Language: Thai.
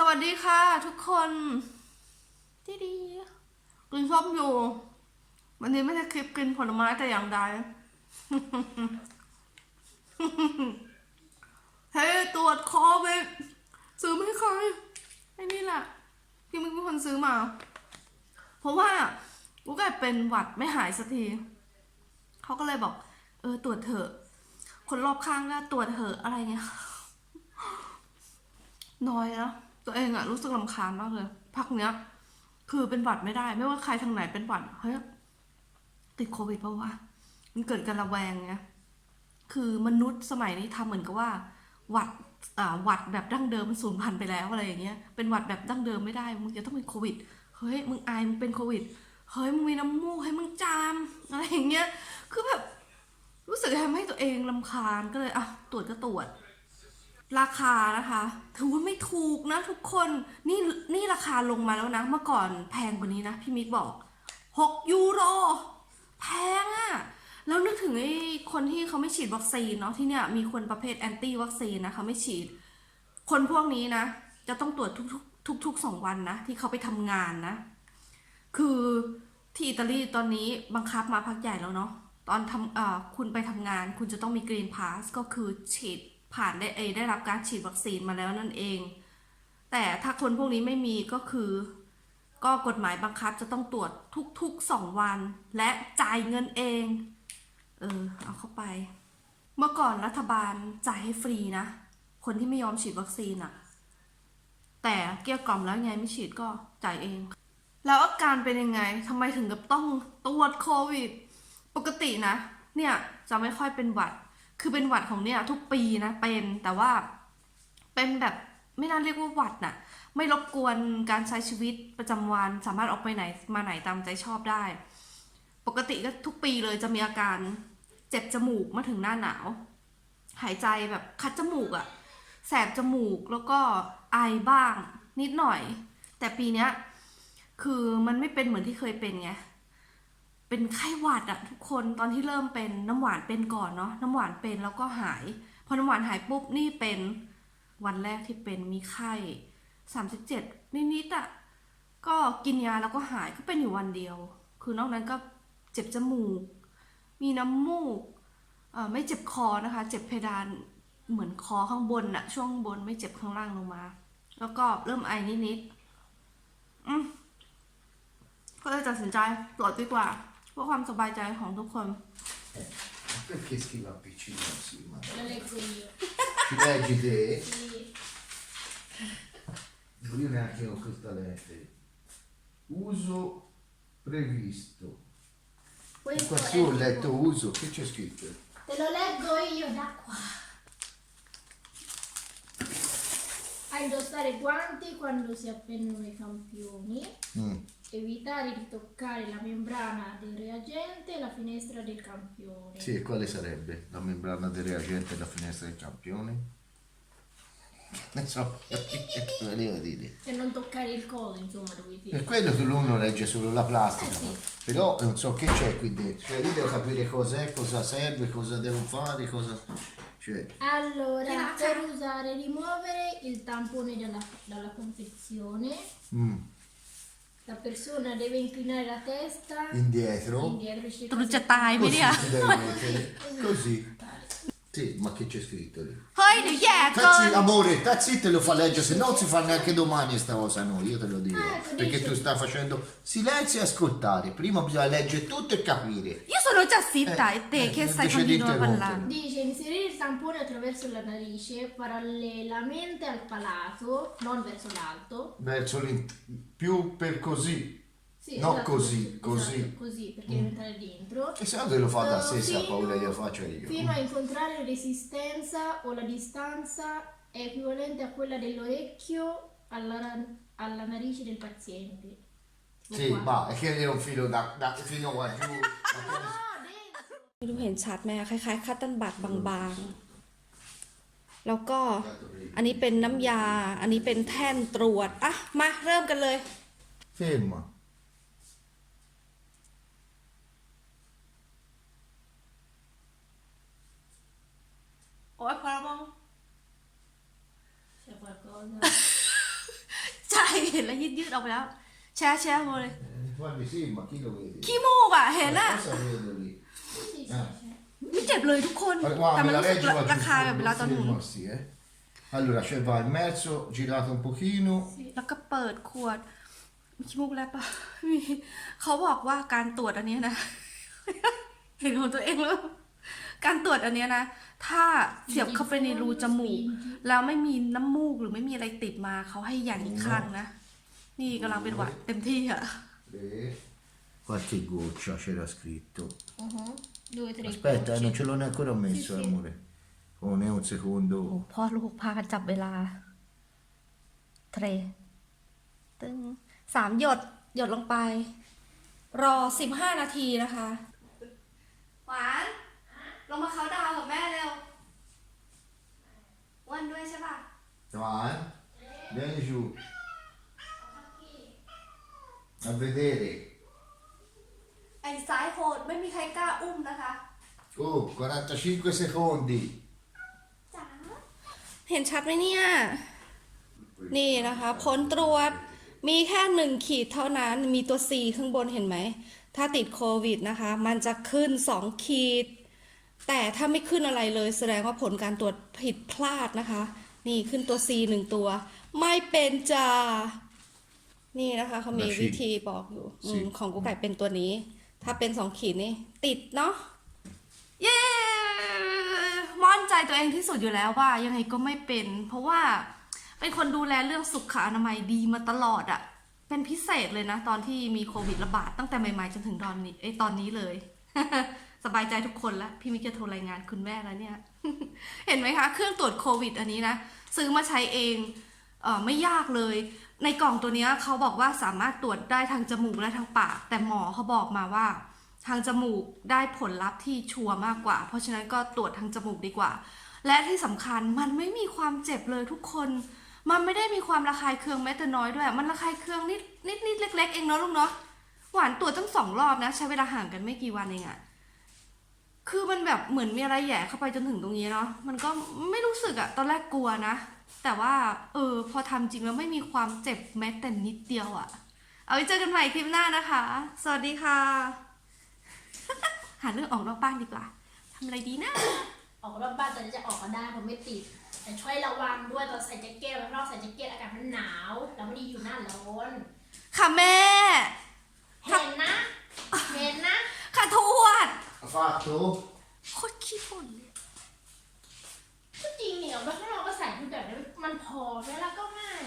สวัสดีค่ะทุกคนดีดีกินส้มอยู่ วันนี้ไม่ใช่คลิปกินผลไม้แต่อย่างใดเฮ้ยตรวจโควิดซื้อไม่เคยไอ้นี่แหละพี่มึงเป็นคนซื้อมา เพราะว่ากูกลายเป็นหวัดไม่หายสักทีเขาก็เลยบอก เออตรวจเถอะ คนรอบข้างก็ตรวจเถอะอะไรเงี้ยน้อยนะ ตัวเองอะรู้สึกลำคาญมากเลยพักเนี้ย คือเป็นหวัดไม่ได้ ไม่ว่าใครทางไหนเป็นหวัดเฮ้ยติดโควิดเพราะว่ามันเกิดการระแวงไงคือมนุษย์สมัยนี้ทำเหมือนกับว่าหวัดอ่าหวัดแบบดั้งเดิมมันสูญพันธุ์ไปแล้วอะไรอย่างเงี้ยเป็นหวัดแบบดั้งเดิมไม่ได้มึงจะต้องเป็นโควิดเฮ้ยมึงอายมึงเป็นโควิดเฮ้ยมึงมีน้ำมูกให้มึงจามอะไรอย่างเงี้ยคือแบบรู้สึกทำให้ตัวเองลำคาญก็เลยอะตรวจก็ตรวจ ราคานะคะถือว่าไม่ถูกนะทุกคนนี่นี่ราคาลงมาแล้วนะ เมื่อก่อนแพงกว่านี้นะ พี่มิกบอก6ยูโรแพงอะแล้วนึกถึงไอ้คนที่เขาไม่ฉีดวัคซีนเนาะที่เนี่ยมีคนประเภทแอนตี้วัคซีนนะเขาไม่ฉีด คนพวกนี้นะ จะต้องตรวจทุกๆทุกๆสองวันนะ ที่เขาไปทำงานนะ คือที่อิตาลีตอนนี้บังคับมาพักใหญ่แล้วเนาะตอนทำเอ่อคุณไปทำงาน คุณจะต้องมีกรีนพาสก็คือฉีด ผ่านได้เอได้รับการฉีดวัคซีนมาแล้วนั่นเอง แต่ถ้าคนพวกนี้ไม่มีก็คือ ก็กฎหมายบังคับจะต้องตรวจทุกๆสองวัน และจ่ายเงินเอง เออเอาเข้าไป เมื่อก่อนรัฐบาลจ่ายให้ฟรีนะ คนที่ไม่ยอมฉีดวัคซีนอะแต่เกลี้ยกล่อมแล้วไงไม่ฉีดก็จ่ายเอง แล้วอาการเป็นยังไงทำไมถึงกับต้องตรวจโควิด ปกตินะ เนี่ยจะไม่ค่อยเป็นหวัด คือเป็นหวัดของเนี่ยทุกปีนะเป็นแต่ว่าเป็นแบบไม่น่าเรียกว่าหวัดน่ะ ไม่รบกวนการใช้ชีวิตประจำวันสามารถออกไปไหนมาไหนตามใจชอบได้ ปกติก็ทุกปีเลยจะมีอาการเจ็บจมูกเมื่อถึงหน้าหนาว หายใจแบบคัดจมูกอะแสบจมูกแล้วก็ไอบ้างนิดหน่อย แต่ปีเนี้ยคือมันไม่เป็นเหมือนที่เคยเป็นไง เป็นไข้หวัดอะทุกคนตอนที่เริ่มเป็นน้ำหวานเป็นก่อนเนาะน้ำหวานเป็นแล้วก็หาย พอน้ำหวานหายปุ๊บนี่เป็นวันแรกที่เป็นมีไข้สามสิบเจ็ดนิดๆอะก็กินยาแล้วก็หายก็เป็นอยู่วันเดียว คือนอกนั้นก็เจ็บจมูก มีน้ำมูกอ่อไม่เจ็บคอนะคะ เจ็บเพดานเหมือนคอข้างบนอะช่วงบนไม่เจ็บข้างล่างลงมา แล้วก็เริ่มไอนิดๆอืมก็เลยตัดสินใจตรวจดีกว่า พื่อความสบายใจของทุกคน Perché scrive piccino sì, ma Lo leggo io. ci leggi te? Sì. Io neanche ho questa lettera. Uso previsto. Questo Qua è su ho tipo- letto uso, che c'è scritto? Te lo leggo io da qua. A indossare guanti quando si appendono i campioni. Mm. Evitare di toccare la membrana del reagente e la finestra del campione. Sì, e quale sarebbe? La membrana del reagente e la finestra del campione? Ne so, come devo dire. Per non toccare il coso, insomma, dove Per finisce. quello che uno legge solo la plastica, Eh sì. però non so che c'è qui dentro. Cioè, io devo capire cos'è, cosa serve, cosa devo fare, cosa. Cioè, Allora, per usare e rimuovere il tampone dalla, dalla confezione, mm, la persona deve inclinare la testa indietro. indietro e ตรุ cercare จะตายไหม Così เนี่ย si deve mettere. Così. Sì, ma che c'è scritto lì? เฮ้ยเดี๋ยวแย่เกิน Tazzi, amore, Tazzi te lo fa leggere, se no non si fa neanche domani sta cosa noi, io te lo dico. Perché tu stai facendo silenzio e ascoltare. Prima bisogna leggere tutto e capire. Io sono già zitta Eh, e te eh, che stai continuando a parlare Dice inserire il tampone attraverso la narice parallelamente al palato, non verso l'alto. Verso l'int- più per così. Sì, No, esatto, così, esatto, così. così perché deve entrare dentro. E se no te lo fa da Eh, sé, se ha paura glielo faccio io. Fino a incontrare resistenza o la distanza è equivalente a quella dell'orecchio alla, alla narice del paziente. Tipo Sì, qua. ma è che io un filo da, da- fino qua giù. ma che ne- Ah, dentro! ไม่รู้เห็นชัดไหมอะคล้ายๆคัตตันบัตบางๆ แล้วก็ อันนี้เป็นน้ำยา อันนี้เป็นแท่นตรวจ อะ มาเริ่มกันเลย Ferma. Oi, Paramount. C'è qualcosa? เห็นแล้วยืดยืดๆออกไปแล้ว แชร์แชร์หมดเลย Guardi sì, ma chi lo vede? ขี้มูกอะเห็นอะ Cosa vedo lì? Sì, sì, Ah. sì. ไม่เจ็บเลยทุกคน Ma qua แต่ me มัน la รู้สึก leggi qualche ราคาแบบเวลาตอนหมุน foto? Sì, eh. Allora, cioè va in mezzo, girato un pochino. แล้วก็เปิดขวดมีขี้มูกแล้วปะมีเขาบอกว่าการตรวจอันเนี้ยนะ เห็นของตัวเองแล้ว การตรวจอันเนี้ยนะ ถ้าเสียบเข้าไปในรูจมูก แล้วไม่มีน้ำมูกหรือไม่มีอะไรติดมาเขาให้ยันอีกข้างนะ นี่กำลังเป็นหวัดเต็มที่อะ Tre. Qualche goccia c'era scritto. Mhm. Due, tre Aspetta, eh, gocce. non ce l'ho neanche ancora messo, Sì, sì. amore. Oh, ne un secondo. โอ้พ่อลูกพากันจับเวลา เทรตึงสามหยด หยดลงไป รอสิบห้านาทีนะคะ หวาน ลงมาเขาน์ดาวน์กับแม่เร็วอ้วันด้วยใช่ป่ะ Va, eh? Vieni giù. A vedere. ไอ้ซ้ายโหดไม่มีใครกล้าอุ้มนะคะ Oh, 45 secondi. จ๋าเห็นชัดไหมเนี่ย นี่นะคะผลตรวจมีแค่หนึ่งขีดเท่านั้นมีตัว C ข้างบนเห็นไหม ถ้าติดโควิดนะคะ มันจะขึ้น 2 ขีด แต่ถ้าไม่ขึ้นอะไรเลยแสดงว่าผลการตรวจผิดพลาดนะคะ นี่ขึ้นตัว C หนึ่งตัว ไม่เป็นจ้า นี่นะคะเขามีแล้ววิธีบอกอยู่อมสิของกูไก่เป็นตัวนี้ ถ้าเป็นสองขีดนี่ ติดเนาะเย้มั่นใจตัวเองที่สุดอยู่แล้วว่ายังไงก็ไม่เป็น เพราะว่าเป็นคนดูแลเรื่องสุขอนามัยดีมาตลอดอะเป็นพิเศษเลยนะ ตอนที่มีโควิดระบาดตั้งแต่ใหม่ๆจนถึงตอนนี้ไอยตอนนี้เลย สบายใจทุกคนแล้วพี่มิกจะโทรรายงานคุณแม่แล้วเนี่ย เห็นไหมคะ เครื่องตรวจโควิด อันนี้นะซื้อมาใช้เองเออไม่ยากเลย ในกล่องตัวนี้เขาบอกว่าสามารถตรวจได้ทางจมูกและทางปาก แต่หมอเขาบอกมาว่า ทางจมูกได้ผลลัพธ์ที่ชัวร์มากกว่า เพราะฉะนั้นก็ตรวจทางจมูกดีกว่า และที่สำคัญมันไม่มีความเจ็บเลยทุกคน มันไม่ได้มีความระคายเคืองแม้แต่น้อยด้วย มันระคายเคืองนิดนิดนิดเล็ก ๆ เองเนาะลูกเนาะหวานตรวจตั้งสองรอบนะ ใช้เวลาห่างกันไม่กี่วันเองอะคือมันแบบเหมือนมีอะไรแย่เข้าไปจนถึงตรงนี้เนาะมันก็ไม่รู้สึกอะตอนแรกกลัวนะ แต่ว่า เออ พอทำจริงแล้วไม่มีความเจ็บแม้แต่นิดเดียวอะเอาไว้เจอกันใหม่คลิปหน้านะคะ สวัสดีค่ะ หาเรื่องออกนอกบ้านดีกว่าทำอะไรดีนะ ออกรอบบ้านตอนนี้จะออกก็ได้เพราะไม่ติด แต่ช่วยระวังด้วยตอนใส่แจ็คเก็ตไว้รอบใส่แจ็คเก็ตอากาศมันหนาว แล้วไม่ได้อยู่หน้าร้อนค่ะแม่ เห็นนะ เห็นนะ ค่ะทวด Ha fatto? โคตรขี้บ่นเลย ก็จริงเนี่ยบ้านเราก็ใส่ชุดแบบนี้ มันพอแล้วก็ง่าย